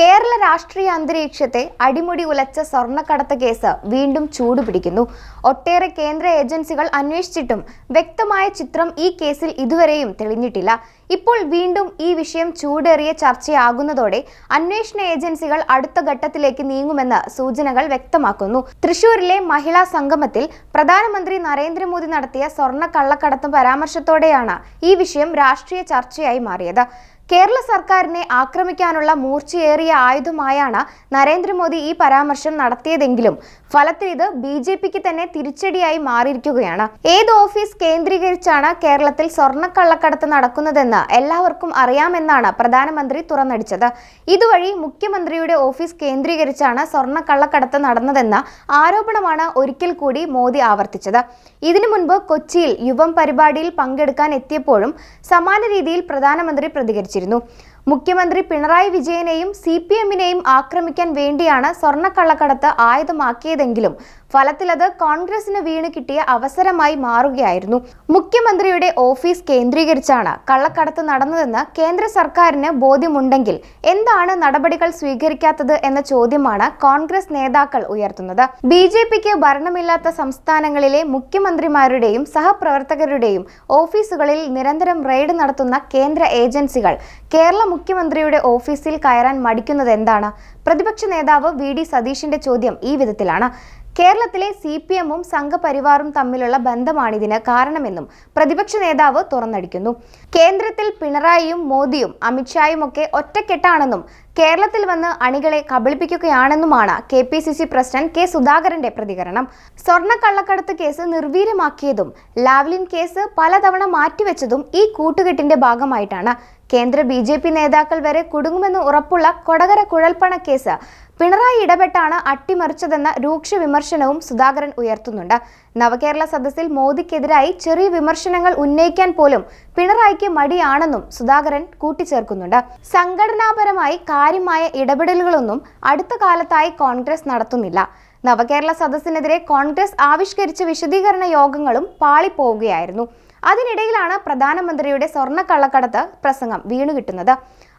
കേരള രാഷ്ട്രീയ അന്തരീക്ഷത്തെ അടിമുടി ഉലച്ച സ്വർണക്കടത്ത് കേസ് വീണ്ടും ചൂടുപിടിക്കുന്നു. ഒട്ടേറെ കേന്ദ്ര ഏജൻസികൾ അന്വേഷിച്ചിട്ടും വ്യക്തമായ ചിത്രം ഈ കേസിൽ ഇതുവരെയും തെളിഞ്ഞിട്ടില്ല. ഇപ്പോൾ വീണ്ടും ഈ വിഷയം ചൂടേറിയ ചർച്ചയാകുന്നതോടെ അന്വേഷണ ഏജൻസികൾ അടുത്ത ഘട്ടത്തിലേക്ക് നീങ്ങുമെന്ന് സൂചനകൾ വ്യക്തമാക്കുന്നു. തൃശൂരിലെ മഹിളാ സംഗമത്തിൽ പ്രധാനമന്ത്രി നരേന്ദ്രമോദി നടത്തിയ സ്വർണ കള്ളക്കടത്ത് പരാമർശത്തോടെയാണ് ഈ വിഷയം രാഷ്ട്രീയ ചർച്ചയായി മാറിയത്. കേരള സർക്കാരിനെ ആക്രമിക്കാനുള്ള മൂർച്ചയേറിയ ആയുധമായാണ് നരേന്ദ്രമോദി ഈ പരാമർശം നടത്തിയതെങ്കിലും ഫലത്തിൽ ഇത് ബി ജെ പിക്ക് തന്നെ തിരിച്ചടിയായി മാറിയിരിക്കുകയാണ്. ഏത് ഓഫീസ് കേന്ദ്രീകരിച്ചാണ് കേരളത്തിൽ സ്വർണക്കള്ളക്കടത്ത് നടക്കുന്നതെന്ന് എല്ലാവർക്കും അറിയാമെന്നാണ് പ്രധാനമന്ത്രി തുറന്നടിച്ചത്. ഇതുവഴി മുഖ്യമന്ത്രിയുടെ ഓഫീസ് കേന്ദ്രീകരിച്ചാണ് സ്വർണ കള്ളക്കടത്ത് നടന്നതെന്ന ആരോപണമാണ് ഒരിക്കൽ കൂടി മോദി ആവർത്തിച്ചത്. ഇതിനു മുൻപ് കൊച്ചിയിൽ യുവം പരിപാടിയിൽ പങ്കെടുക്കാൻ എത്തിയപ്പോഴും സമാന രീതിയിൽ പ്രധാനമന്ത്രി പ്രതികരിച്ചിരുന്നു. മുഖ്യമന്ത്രി പിണറായി വിജയനെയും സി പി എമ്മിനെയും ആക്രമിക്കാൻ വേണ്ടിയാണ് സ്വർണക്കള്ളക്കടത്ത് ആയുധമാക്കിയതെങ്കിലും ഫലത്തിലത് കോൺഗ്രസിന് വീണ് കിട്ടിയ അവസരമായി മാറുകയായിരുന്നു. മുഖ്യമന്ത്രിയുടെ ഓഫീസ് കേന്ദ്രീകരിച്ചാണ് കള്ളക്കടത്ത് നടന്നതെന്ന് കേന്ദ്ര സർക്കാരിന് ബോധ്യമുണ്ടെങ്കിൽ എന്താണ് നടപടികൾ സ്വീകരിക്കാത്തത് എന്ന ചോദ്യമാണ് കോൺഗ്രസ് നേതാക്കൾ ഉയർത്തുന്നത്. ബി ജെ പിക്ക് ഭരണമില്ലാത്ത സംസ്ഥാനങ്ങളിലെ മുഖ്യമന്ത്രിമാരുടെയും സഹപ്രവർത്തകരുടെയും ഓഫീസുകളിൽ നിരന്തരം റെയ്ഡ് നടത്തുന്ന കേന്ദ്ര ഏജൻസികൾ കേരള മുഖ്യമന്ത്രിയുടെ ഓഫീസിൽ കയറാൻ മടിക്കുന്നത് എന്താണ്? പ്രതിപക്ഷ നേതാവ് വി ഡി സതീഷിന്റെ ചോദ്യം ഈ വിധത്തിലാണ്. കേരളത്തിലെ സി പി എമ്മും സംഘപരിവാറും തമ്മിലുള്ള ബന്ധമാണിതിന് കാരണമെന്നും പ്രതിപക്ഷ നേതാവ് തുറന്നടിക്കുന്നു. കേന്ദ്രത്തിൽ പിണറായിയും മോദിയും അമിത്ഷായും ഒക്കെ ഒറ്റക്കെട്ടാണെന്നും കേരളത്തിൽ വന്ന് അണികളെ കബളിപ്പിക്കുകയാണെന്നുമാണ് K P C C president K സുധാകരന്റെ പ്രതികരണം. സ്വർണ കള്ളക്കടത്ത് കേസ് നിർവീര്യമാക്കിയതും ലാവ്ലിൻ കേസ് പലതവണ മാറ്റിവെച്ചതും ഈ കൂട്ടുകെട്ടിന്റെ ഭാഗമായിട്ടാണ്. കേന്ദ്ര ബി നേതാക്കൾ വരെ കുടുങ്ങുമെന്ന് ഉറപ്പുള്ള കൊടകര കുഴൽപ്പണ കേസ് പിണറായി ഇടപെട്ടാണ് അട്ടിമറിച്ചതെന്ന രൂക്ഷ വിമർശനവും സുധാകരൻ ഉയർത്തുന്നുണ്ട്. നവകേരള സദസ്സിൽ മോദിക്കെതിരായി ചെറിയ വിമർശനങ്ങൾ ഉന്നയിക്കാൻ പോലും പിണറായിക്ക് മടിയാണെന്നും സുധാകരൻ കൂട്ടിച്ചേർക്കുന്നുണ്ട്. സംഘടനാപരമായി കാര്യമായ ഇടപെടലുകളൊന്നും അടുത്ത കാലത്തായി കോൺഗ്രസ് നടത്തുന്നില്ല. നവകേരള സദസ്സിനെതിരെ കോൺഗ്രസ് ആവിഷ്കരിച്ച വിശദീകരണ യോഗങ്ങളും പാളിപ്പോവുകയായിരുന്നു. അതിനിടയിലാണ് പ്രധാനമന്ത്രിയുടെ സ്വർണക്കള്ളക്കടത്ത് പ്രസംഗം വീണുകിട്ടുന്നത്.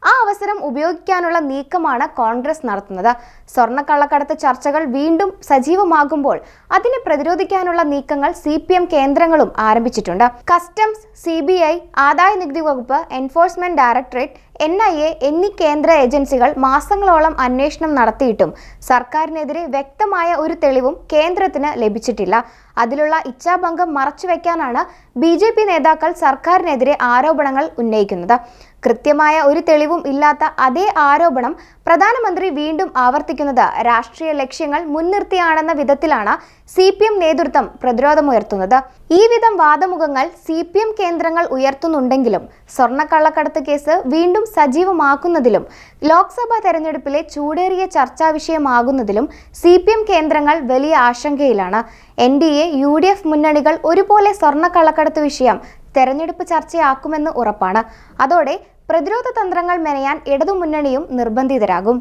ആ അവസരം ഉപയോഗിക്കാനുള്ള നീക്കമാണ് കോൺഗ്രസ് നടത്തുന്നത്. സ്വർണക്കള്ളക്കടത്ത് ചർച്ചകൾ വീണ്ടും സജീവമാകുമ്പോൾ അതിനെ പ്രതിരോധിക്കാനുള്ള നീക്കങ്ങൾ സി കേന്ദ്രങ്ങളും ആരംഭിച്ചിട്ടുണ്ട്. കസ്റ്റംസ് സി ബി ഐ ആദായ നികുതി വകുപ്പ് enforcement directorate N I A എന്നീ കേന്ദ്ര ഏജൻസികൾ മാസങ്ങളോളം അന്വേഷണം നടത്തിയിട്ടും സർക്കാരിനെതിരെ വ്യക്തമായ ഒരു തെളിവും കേന്ദ്രത്തിന് ലഭിച്ചിട്ടില്ല. അതിലുള്ള ഇച്ഛാഭംഗം മറച്ചുവെക്കാനാണ് ബി ജെ പി നേതാക്കൾ സർക്കാരിനെതിരെ ആരോപണങ്ങൾ ഉന്നയിക്കുന്നത്. കൃത്യമായ ഒരു തെളിവും ഇല്ലാത്ത അതേ ആരോപണം പ്രധാനമന്ത്രി വീണ്ടും ആവർത്തിക്കുന്നത് രാഷ്ട്രീയ ലക്ഷ്യങ്ങൾ മുൻനിർത്തിയാണെന്ന വിധത്തിലാണ് സി പി എം നേതൃത്വം പ്രതിരോധമുയർത്തുന്നത്. ഈ വിധം വാദമുഖങ്ങൾ സി പി എം കേന്ദ്രങ്ങൾ ഉയർത്തുന്നുണ്ടെങ്കിലും സ്വർണക്കള്ളക്കടത്ത് കേസ് വീണ്ടും സജീവമാക്കുന്നതിലും ലോക്സഭാ തെരഞ്ഞെടുപ്പിലെ ചൂടേറിയ ചർച്ചാ വിഷയമാകുന്നതിലും സി പി എം കേന്ദ്രങ്ങൾ വലിയ ആശങ്കയിലാണ്. N D A U D F മുന്നണികൾ ഒരുപോലെ സ്വർണക്കള്ളക്കടത്ത് വിഷയം തെരഞ്ഞെടുപ്പ് ചർച്ചയാക്കുമെന്ന് ഉറപ്പാണ്. അതോടെ പ്രതിരോധ തന്ത്രങ്ങൾ മെനയാൻ ഇടതുമുന്നണിയും നിർബന്ധിതരാകും.